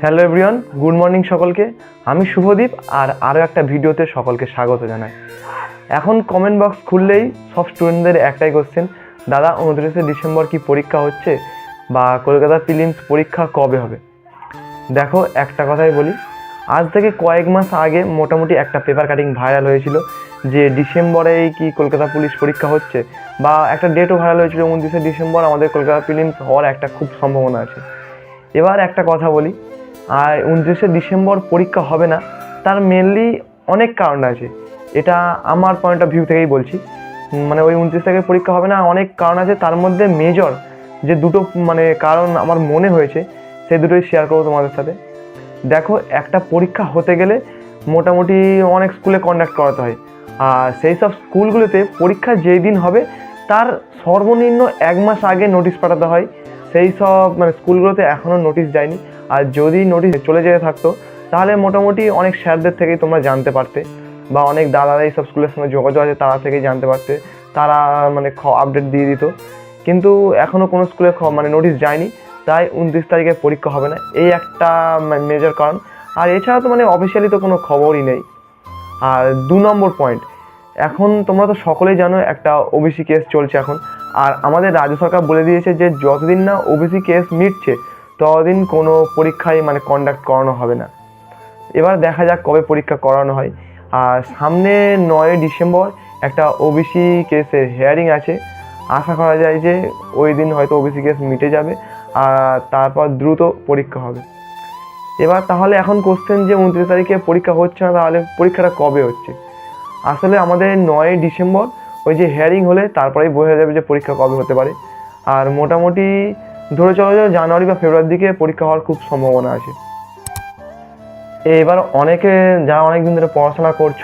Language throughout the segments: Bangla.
হ্যালো এভরিওয়ান গুড মর্নিং সকলকে। আমি শুভদীপ আর আরও একটা ভিডিওতে সকলকে স্বাগত জানাই। এখন কমেন্ট বক্স খুললেই সব স্টুডেন্টদের একটাই কোশ্চেন দাদা উনত্রিশে ডিসেম্বর কি পরীক্ষা হচ্ছে বা কলকাতা ফিলিমস পরীক্ষা কবে হবে? দেখো, একটা কথাই বলি, আজ থেকে কয়েক মাস আগে মোটামুটি একটা পেপার কাটিং ভাইরাল হয়েছিল যে ডিসেম্বরেই কি কলকাতা পুলিশ পরীক্ষা হচ্ছে বা একটা ডেটও ভাইরাল হয়েছিল উনত্রিশে ডিসেম্বর আমাদের কলকাতা ফিলিমস হওয়ার একটা খুব সম্ভাবনা আছে। এবার একটা কথা বলি, আর উনত্রিশে ডিসেম্বর পরীক্ষা হবে না, তার মেনলি অনেক কারণ আছে। এটা আমার পয়েন্ট অফ ভিউ থেকেই বলছি। মানে ওই উনত্রিশ থেকে পরীক্ষা হবে না, অনেক কারণ আছে। তার মধ্যে মেজর যে দুটো মানে কারণ আমার মনে হয়েছে, সেই দুটোই শেয়ার করব তোমাদের সাথে। দেখো, একটা পরীক্ষা হতে গেলে মোটামুটি অনেক স্কুলে কন্ডাক্ট করাতে হয়। আর সেই সব স্কুলগুলোতে পরীক্ষা যেই দিন হবে, তার সর্বনিম্ন এক মাস আগে নোটিশ পাঠাতে হয়। সেই সব মানে স্কুলগুলোতে এখনও নোটিশ যায়নি। আর যদি নোটিশ চলে যেতে থাকতো, তাহলে মোটামুটি অনেক স্যারদের থেকেই তোমরা জানতে পারতে। বা অনেক দাদারা এই সব স্কুলের সঙ্গে যোগাযোগ আছে, তারা থেকেই জানতে পারতে। তারা মানে আপডেট দিয়ে দিত। কিন্তু এখনও কোনো স্কুলে মানে নোটিশ যায়নি। তাই উনত্রিশ তারিখে পরীক্ষা হবে না। এই একটা মেজর কারণ। আর এছাড়া তো মানে অফিসিয়ালি তো কোনো খবরই নেই। আর দু নম্বর পয়েন্ট এখন তোমরা তো সকলেই জানো একটা ওবিসি কেস চলছে এখন। আর আমাদের রাজ্য সরকার বলে দিয়েছে যে যতদিন না ওবিসি কেস মিটছে, ততদিন কোনো পরীক্ষায় মানে কন্ডাক্ট করানো হবে না। এবার দেখা যাক কবে পরীক্ষা করানো হয়। আর সামনে নয় ডিসেম্বর একটা ওবিসি কেসের হেয়ারিং আছে। আশা করা যায় যে ওই দিন হয়তো ওবিসি কেস মিটে যাবে আর তারপর দ্রুত পরীক্ষা হবে। এবার তাহলে এখন কোশ্চেন যে উনত্রিশ তারিখে পরীক্ষা হচ্ছে না, তাহলে পরীক্ষাটা কবে হচ্ছে? আসলে আমাদের নয় ডিসেম্বর ওই যে হেয়ারিং হলে তারপরেই বোঝা যাবে যে পরীক্ষা কবে হতে পারে। আর মোটামুটি ধরে চলো যে জানুয়ারি বা ফেব্রুয়ারির দিকে পরীক্ষা হওয়ার খুব সম্ভাবনা আছে। এবার অনেকে যারা অনেক দিন ধরে পড়াশোনা করছ,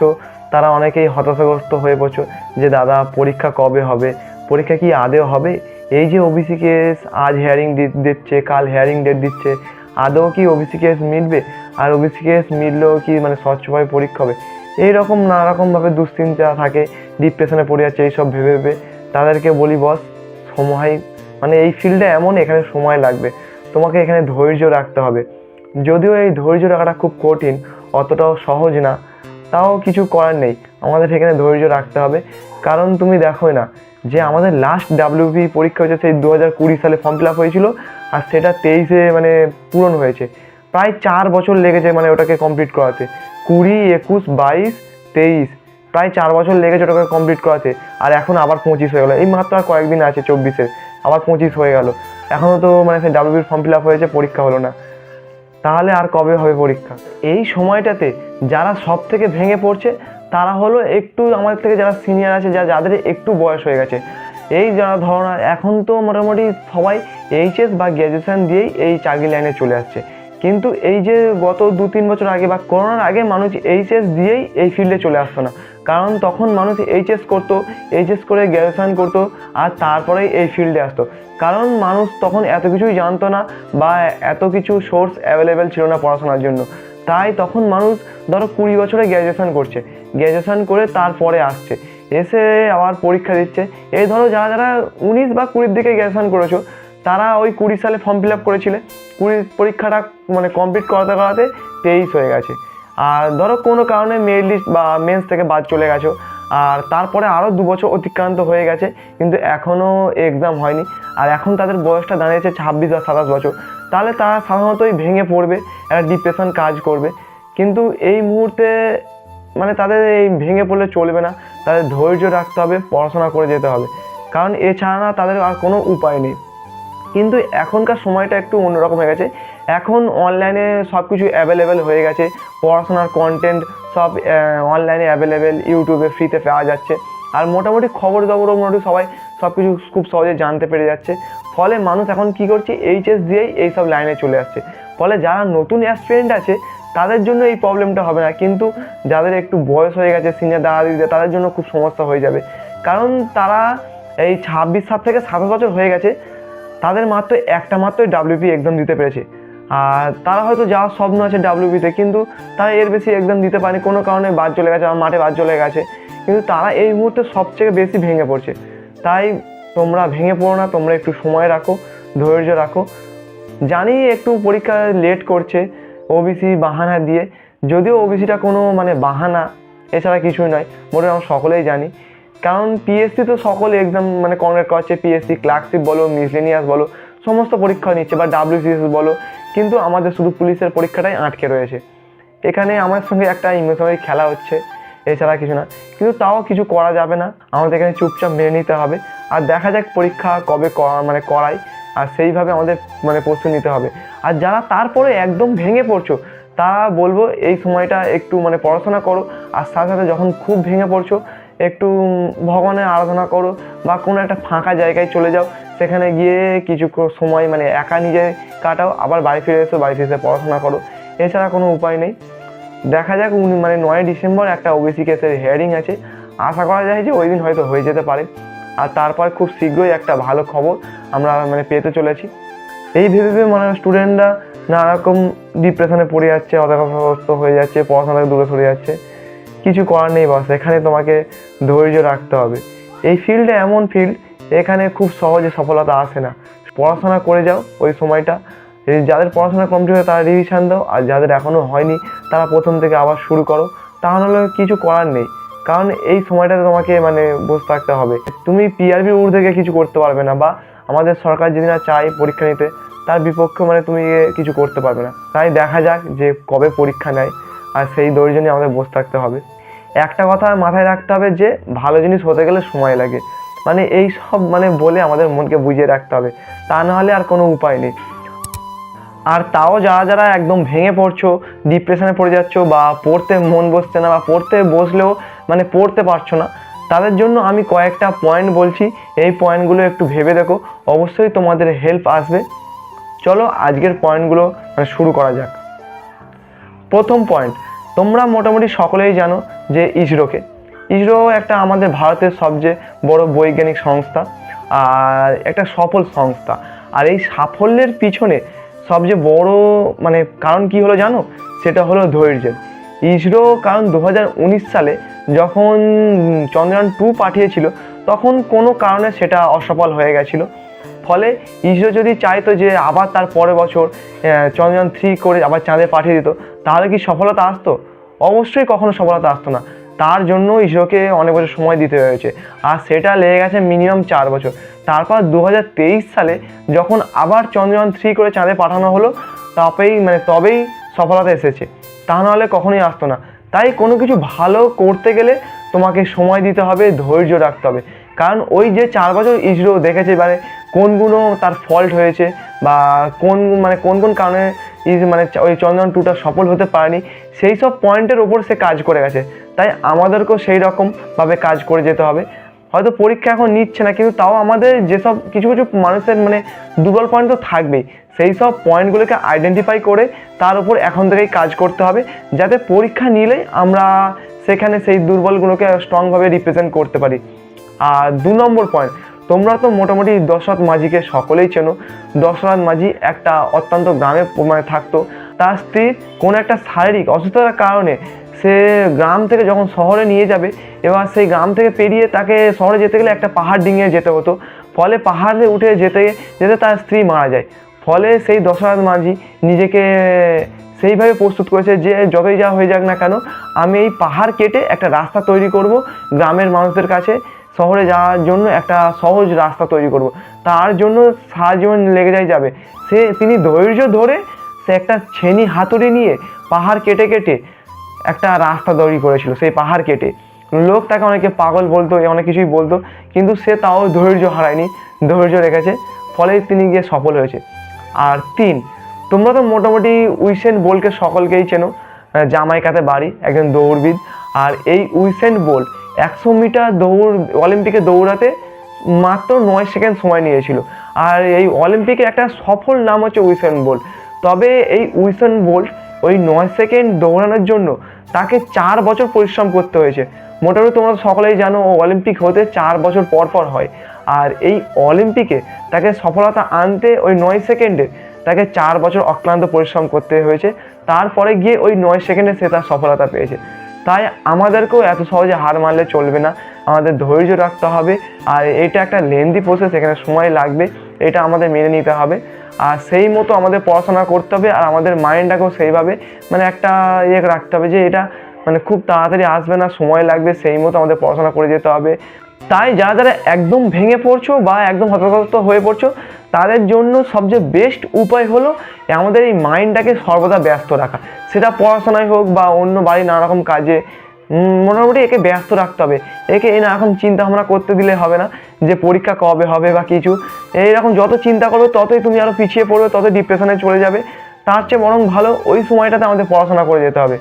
তারা অনেকেই হতাশাগ্রস্ত হয়ে পড়ছো যে, দাদা, পরীক্ষা কবে হবে? পরীক্ষা কি আদেও হবে? এই যে ওবিসি কেস আজ হেয়ারিং দিচ্ছে, কাল হেয়ারিং ডেট দিচ্ছে, আদৌ কি ওবিসি কেস মিটবে? আর ওবিসি কেস মিটলেও কি মানে স্বচ্ছভাবে পরীক্ষা হবে? এই রকম নানা রকমভাবে দুশ্চিন্তা থাকে ডিপ্রেশনে পড়ে যাচ্ছে, এইসব ভেবে ভেবে। তাদেরকে বলি, বস, সময় মানে এই ফিল্ডে এমন, এখানে সময় লাগবে। তোমাকে এখানে ধৈর্য রাখতে হবে। যদিও এই ধৈর্য রাখাটা খুব কঠিন, অতটাও সহজ না, তাও কিছু করার নেই। আমাদের এখানে ধৈর্য রাখতে হবে। কারণ তুমি দেখোই না, যে আমাদের লাস্ট ডাব্লিউপি পরীক্ষা হয়েছে, সেই দু হাজার কুড়ি সালে ফর্ম ফিল আপ হয়েছিল, আর সেটা তেইশে মানে পূরণ হয়েছে। প্রায় চার বছর লেগেছে মানে ওটাকে কমপ্লিট করাতে। কুড়ি, একুশ, বাইশ, তেইশ, প্রায় চার বছর লেগেছে ওটাকে কমপ্লিট করাতে। আর এখন আবার পঁচিশ হয়ে গেলো। এই মাত্র আর কয়েকদিন আছে চব্বিশে আবার পঁচিশ হয়ে গেল। এখনও তো মানে সেই ডাব্লিউবির ফর্ম ফিল আপ হয়েছে, পরীক্ষা হলো না। তাহলে আর কবে হবে পরীক্ষা? এই সময়টাতে যারা সব থেকে ভেঙে পড়ছে, তারা হলো একটু আমাদের থেকে যারা সিনিয়র আছে, যা যাদের একটু বয়স হয়ে গেছে। এই যারা ধরনা এখন তো মোটামুটি সবাই এইচএস বা গ্র্যাজুয়েশন দিয়েই এই চাকরি লাইনে চলে আসছে। কিন্তু এই যে গত দু তিন বছর আগে বা করোনার আগে মানুষ এইচএস দিয়েই এই ফিল্ডে চলে আসতো না। কারণ তখন মানুষ এইচএস করতো, এইচএস করে গ্র্যাজুয়েশন করতো আর তারপরেই এই ফিল্ডে আসতো। কারণ মানুষ তখন এত কিছুই জানতো না বা এত কিছু সোর্স অ্যাভেলেবেল ছিল না পড়াশোনার জন্য। তাই তখন মানুষ ধরো কুড়ি বছরে গ্র্যাজুয়েশন করছে। গ্র্যাজুয়েশন করে তারপরে আসছে। এসে আবার পরীক্ষা দিচ্ছে। এই ধরো যারা যারা উনিশ বা কুড়ির দিকে গ্র্যাজুয়েশন করেছ তারা ওই কুড়ি সালে ফর্ম ফিল আপ করেছিলে। কুড়ি পরীক্ষাটা মানে কমপ্লিট করাতে করাতে তেইশ হয়ে গেছে। আর ধরো কোনো কারণে মেরিট লিস্ট বা মেন্স থেকে বাদ চলে গেছো। আর তারপরে আরও দু বছর অতিক্রান্ত হয়ে গেছে, কিন্তু এখনও এক্সাম হয়নি। আর এখন তাদের বয়সটা দাঁড়িয়েছে ছাব্বিশ বা সাতাশ বছর। তাহলে তারা সাধারণতই ভেঙে পড়বে, একটা ডিপ্রেশন কাজ করবে। কিন্তু এই মুহূর্তে মানে তাদের এই ভেঙে পড়লে চলবে না। তাদের ধৈর্য রাখতে হবে, পড়াশোনা করে যেতে হবে। কারণ এছাড়া না তাদের আর কোনো উপায় নেই। কিন্তু এখনকার সময়টা একটু অন্যরকম হয়ে গেছে। এখন অনলাইনে সব কিছু অ্যাভেলেবেল হয়ে গেছে। পড়াশোনার কন্টেন্ট সব অনলাইনে অ্যাভেলেবেল ইউটিউবে ফ্রিতে পাওয়া যাচ্ছে। আর মোটামুটি খবর খবরও মোটামুটি সবাই সব কিছু খুব সহজে জানতে পেরে যাচ্ছে। ফলে মানুষ এখন কি করছে এইচএস দিয়েই এই সব লাইনে চলে আসছে। ফলে যারা নতুন অ্যাসপিরেন্ট আছে, তাদের জন্য এই প্রবলেমটা হবে না। কিন্তু যাদের একটু বয়স হয়ে গেছে সিনিয়র দাদা দিদিদের তাদের জন্য খুব সমস্যা হয়ে যাবে। কারণ তারা এই ছাব্বিশ সাত থেকে সাতাশ বছর হয়ে গেছে। তাদের মাত্র একটা মাত্রই ডাব্লিউপি এক্সাম দিতে পেরেছে। আর তারা হয়তো যাওয়ার স্বপ্ন আছে ডাব্লিউপিতে কিন্তু তারা এর বেশি এক্সাম দিতে পারেনি। কোনো কারণে বাদ চলে গেছে, আমার মাঠে বাদ চলে গেছে। কিন্তু তারা এই মুহূর্তে সবথেকে বেশি ভেঙে পড়ছে। তাই তোমরা ভেঙে পড়ো না, তোমরা একটু সময় রাখো, ধৈর্য রাখো। জানি একটু পরীক্ষা লেট করছে ওবিসি বাহানা দিয়ে। যদিও ওবিসিটা কোনো মানে বাহানা, এছাড়া কিছুই নয় মোটে আমরা সকলেই জানি। কারণ পিএসসি তো সকল এক্সাম মানে কন্ডাক্ট করছে পিএসসি ক্লার্কশিপ বলো মিসলেনিয়াস বলো, সমস্ত পরীক্ষা নিচ্ছে, বা ডাব্লিউসিএস বলো, কিন্তু আমাদের শুধু পুলিশের পরীক্ষাটাই আটকে রয়েছে। এখানে আমার সঙ্গে একটা ইমোশনাল খেলা হচ্ছে, এছাড়া কিছু না। কিন্তু তাও কিছু করা যাবে না, আমাদের এখানে চুপচাপ মেনে নিতে হবে। আর দেখা যাক পরীক্ষা কবে করা- মানে করাই আর সেইভাবে আমাদের মানে প্রস্তুতি নিতে হবে। আর যারা তারপরে একদম ভেঙে পড়ছো, তারা বলব এই সময়টা একটু মানে পড়াশোনা করো, আর সাথে সাথে যখন খুব ভেঙে পড়ছো একটু ভগবানের আরাধনা করো বা কোনো একটা ফাঁকা জায়গায় চলে যাও, সেখানে গিয়ে কিছু সময় মানে একা নিজে কাটাও, আবার বাড়ি ফিরে এসো, বাড়ি ফিরে এসে পড়াশোনা করো। এছাড়া কোনো উপায় নেই। দেখা যাক উনি মানে নয় ডিসেম্বর একটা ওবিসি কেসের হিয়ারিং আছে। আশা করা যায় যে ওই দিন হয়তো হয়ে যেতে পারে। আর তারপর খুব শীঘ্রই একটা ভালো খবর আমরা মানে পেতে চলেছি। এই ভেবে ভেবে মানে স্টুডেন্টরা নানা রকম ডিপ্রেশনে পড়ে যাচ্ছে হতাশাগ্রস্ত হয়ে যাচ্ছে পড়াশোনা দূরে সরে যাচ্ছে। কিছু করার নেই বাস এখানে তোমাকে ধৈর্য রাখতে হবে। এই ফিল্ডে এমন ফিল্ড এখানে খুব সহজে সফলতা আসে না। পড়াশোনা করে যাও ওই সময়টা। যাদের পড়াশোনা কমপ্লিট হয় তারা রিভিশন দাও। আর যাদের এখনও হয়নি, তারা প্রথম থেকে আবার শুরু করো। তাহলে কিছু করার নেই। কারণ এই সময়টাতে তোমাকে মানে বসে থাকতে হবে। তুমি পিআরবির উড় থেকে কিছু করতে পারবে না, বা আমাদের সরকার যদি না চায় পরীক্ষা নিতে, তার বিপক্ষে মানে তুমি কিছু করতে পারবে না। তাই দেখা যাক যে কবে পরীক্ষা নেয়। আর সেই ধৈর্য নিয়ে আমাদের বসে থাকতে হবে। একটা কথা মাথায় রাখতে হবে যে, ভালো জিনিস হতে গেলে সময় লাগে। মানে এই সব মানে বলে আমাদের মনকে বুঝিয়ে রাখতে হবে। তা না হলে আর কোনো উপায় নেই। আর তাও যারা যারা একদম ভেঙে পড়ছো ডিপ্রেশনে পড়ে যাচ্ছ বা পড়তে মন বসছে না বা পড়তে বসলেও মানে পড়তে পারছ না, তাদের জন্য আমি কয়েকটা পয়েন্ট বলছি। এই পয়েন্টগুলো একটু ভেবে দেখো। অবশ্যই তোমাদের হেল্প আসবে। চলো আজকের পয়েন্টগুলো মানে শুরু করা যাক। প্রথম পয়েন্ট তোমরা মোটামুটি সকলেই জানো যে ইসরোকে। ইসরো একটা আমাদের ভারতের সবচেয়ে বড় বৈজ্ঞানিক সংস্থা আর একটা সফল সংস্থা। আর এই সাফল্যের পিছনে সবচেয়ে বড় মানে কারণ কি হলো জানো? সেটা হলো ধৈর্যের। ইসরো কারণ দু হাজার উনিশ সালে যখন চন্দ্রযান টু পাঠিয়েছিল, তখন কোনো কারণে সেটা অসফল হয়ে গেছিল। ফলে ইসরো যদি চাইতো যে আবার তার পরের বছর চন্দ্রযান থ্রি করে আবার চাঁদে পাঠিয়ে দিত, তাহলে কি সফলতা আসতো? অবশ্যই কখনো সফলতা আসতো না। তার জন্য ইসরোকে অনেক বছর সময় দিতে হয়েছে। আর সেটা লেগে গেছে মিনিমাম চার বছর। তারপর দু হাজার তেইশ সালে যখন আবার চন্দ্রযান থ্রি করে চাঁদে পাঠানো হলো, তবেই মানে তবেই সফলতা এসেছে। তা নাহলে কখনোই আসতো না। তাই কোনো কিছু ভালো করতে গেলে তোমাকে সময় দিতে হবে, ধৈর্য রাখতে হবে। কারণ ওই যে চার বছর ইসরো দেখেছে মানে কোনগুলো তার ফল্ট হয়েছে বা কোন মানে কোন কোন কারণে ইস মানে ওই চন্দ্রযান টুটা সফল হতে পারেনি, সেই সব পয়েন্টের ওপর সে কাজ করে গেছে। তাই আমাদেরকেও সেই রকমভাবে কাজ করে যেতে হবে। হয়তো পরীক্ষা এখন নিচ্ছে না, কিন্তু তাও আমাদের যেসব কিছু কিছু মানুষের মানে দুর্বল পয়েন্ট তো থাকবেই। সেই সব পয়েন্টগুলোকে আইডেন্টিফাই করে তার উপর এখন থেকেই কাজ করতে হবে, যাতে পরীক্ষা নিলেই আমরা সেখানে সেই দুর্বলগুলোকে স্ট্রংভাবে রিপ্রেজেন্ট করতে পারি। আর দু নম্বর পয়েন্ট তোমরা তো মোটামুটি দশরথ মাঝিকে সকলেই চেনো। দশরথ মাঝি একটা অত্যন্ত গ্রামে মানে থাকতো। তার স্ত্রীর কোনো একটা শারীরিক অসুস্থতার কারণে সে গ্রাম থেকে যখন শহরে নিয়ে যাবে, এবার সেই গ্রাম থেকে পেরিয়ে তাকে শহরে যেতে গেলে একটা পাহাড় ডিঙিয়ে যেতে হতো। ফলে পাহাড়ে উঠে যেতে যেতে তার স্ত্রী মারা যায়। ফলে সেই দশরথ মাঝি নিজেকে সেইভাবে প্রস্তুত করেছে যে যতই যা হয়ে যাক না কেন, আমি এই পাহাড় কেটে একটা রাস্তা তৈরি করব গ্রামের মানুষদের কাছে। শহরে যাওয়ার জন্য একটা সহজ রাস্তা তৈরি করব। তার জন্য সারা জীবন লেগে যায় যাবে। সে, তিনি ধৈর্য ধরে সে একটা ছেনি হাতুড়ি নিয়ে পাহাড় কেটে কেটে একটা রাস্তা তৈরি করেছিল, সেই পাহাড় কেটে। লোক তাকে অনেকে পাগল বলতো অনেক কিছুই বলতো, কিন্তু সে তাও ধৈর্য হারায়নি, ধৈর্য রেখেছে, ফলে তিনি গিয়ে সফল হয়েছে। আর তিন, তোমরা তো মোটামুটি উইসেন বোলকে সকলকেই চেনো জামাইকাতে বাড়ি, একজন দৌড়বিদ, আর এই উইসেন বোল একশো মিটার দৌড়, অলিম্পিকে দৌড়াতে মাত্র নয় সেকেন্ড সময় নিয়েছিল। আর এই অলিম্পিকের একটা সফল নাম হচ্ছে উইসেন বোল্ট। তবে এই উইসেন বোল্ট ওই নয় সেকেন্ড দৌড়ানোর জন্য তাকে চার বছর পরিশ্রম করতে হয়েছে। মোটামুটি তোমরা সকলেই জানো অলিম্পিক হতে চার বছর পর পর হয়। আর এই অলিম্পিকে তাকে সফলতা আনতে ওই নয় সেকেন্ডে তাকে চার বছর অক্লান্ত পরিশ্রম করতে হয়েছে। তারপরে গিয়ে ওই নয় সেকেন্ডে সে তার সফলতা পেয়েছে। তাই আমাদেরকেও এত সহজে হার মারলে চলবে না। আমাদের ধৈর্য রাখতে হবে। আর এটা একটা লেন্দি প্রসেস এখানে সময় লাগবে। এটা আমাদের মেনে নিতে হবে। আর সেই মতো আমাদের পড়াশোনা করতে হবে। আর আমাদের মাইন্ডটাকেও সেইভাবে মানে একটা ইয়ে রাখতে হবে যে এটা মানে খুব তাড়াতাড়ি আসবে না, সময় লাগবে। সেই মতো আমাদের পড়াশোনা করে যেতে হবে। তাই যারা যারা একদম ভেঙে পড়ছো বা একদম হতাশাগ্রস্ত হয়ে পড়ছো তাদের জন্য সবচেয়ে বেস্ট উপায় হলো আমাদের এই মাইন্ডটাকে সর্বদা ব্যস্ত রাখা। সেটা পড়াশোনায় হোক বা অন্য বাড়ির নানা রকম কাজে মোটামুটি একে ব্যস্ত রাখতে হবে। একে এই নানারকম চিন্তা ভাবনা করতে দিলে হবে না যে পরীক্ষা কবে হবে বা কিছু। এইরকম যত চিন্তা করবে, ততই তুমি আরও পিছিয়ে পড়বে তত ডিপ্রেশনে চলে যাবে। তার চেয়ে বরং ভালো ওই সময়টাতে আমাদের পড়াশোনা করে যেতে হবে।